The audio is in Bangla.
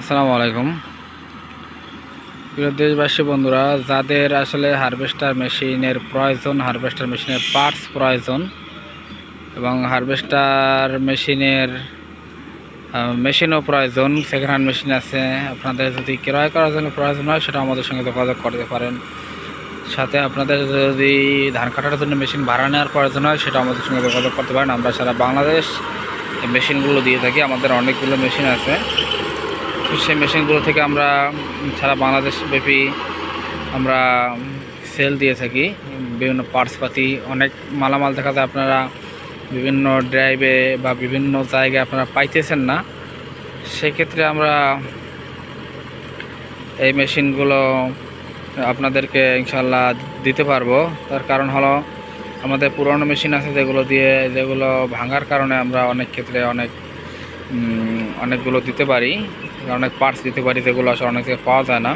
আসসালামু আলাইকুম। প্রিয় দেশবাসী বন্ধুরা, যাদের আসলে হারভেস্টার মেশিনের প্রয়োজন, হারভেস্টার মেশিনের পার্টস প্রয়োজন এবং হারভেস্টার মেশিনের মেশিনও প্রয়োজন সেকেন্ড হ্যান্ড মেশিন আছে, আপনাদের যদি ক্রয় করার জন্য প্রয়োজন হয়, সেটা আমাদের সঙ্গে যোগাযোগ করতে পারেন। সাথে আপনাদের যদি ধান কাটার জন্য মেশিন ভাড়া নেওয়ার প্রয়োজন হয়, সেটা আমাদের সঙ্গে যোগাযোগ করতে পারেন। আমরা সারা বাংলাদেশ মেশিনগুলো দিয়ে থাকি, আমাদের অনেকগুলো মেশিন আছে। সেই মেশিনগুলো থেকে আমরা সারা বাংলাদেশ ব্যাপী আমরা সেল দিয়ে থাকি। বিভিন্ন পার্টসপাতি, অনেক মালামাল দেখা যায় আপনারা বিভিন্ন ড্রাইভে বা বিভিন্ন জায়গায় আপনারা পাইতেছেন না। সেক্ষেত্রে আমরা এই মেশিনগুলো আপনাদেরকে ইনশাল্লাহ দিতে পারব। তার কারণ হলো আমাদের পুরনো মেশিন আছে যেগুলো দিয়ে, যেগুলো ভাঙার কারণে আমরা অনেক ক্ষেত্রে অনেক অনেকগুলো দিতে পারি। অনেক পার্টস দিতে পারি যেগুলো আসলে অনেকে পাওয়া যায় না।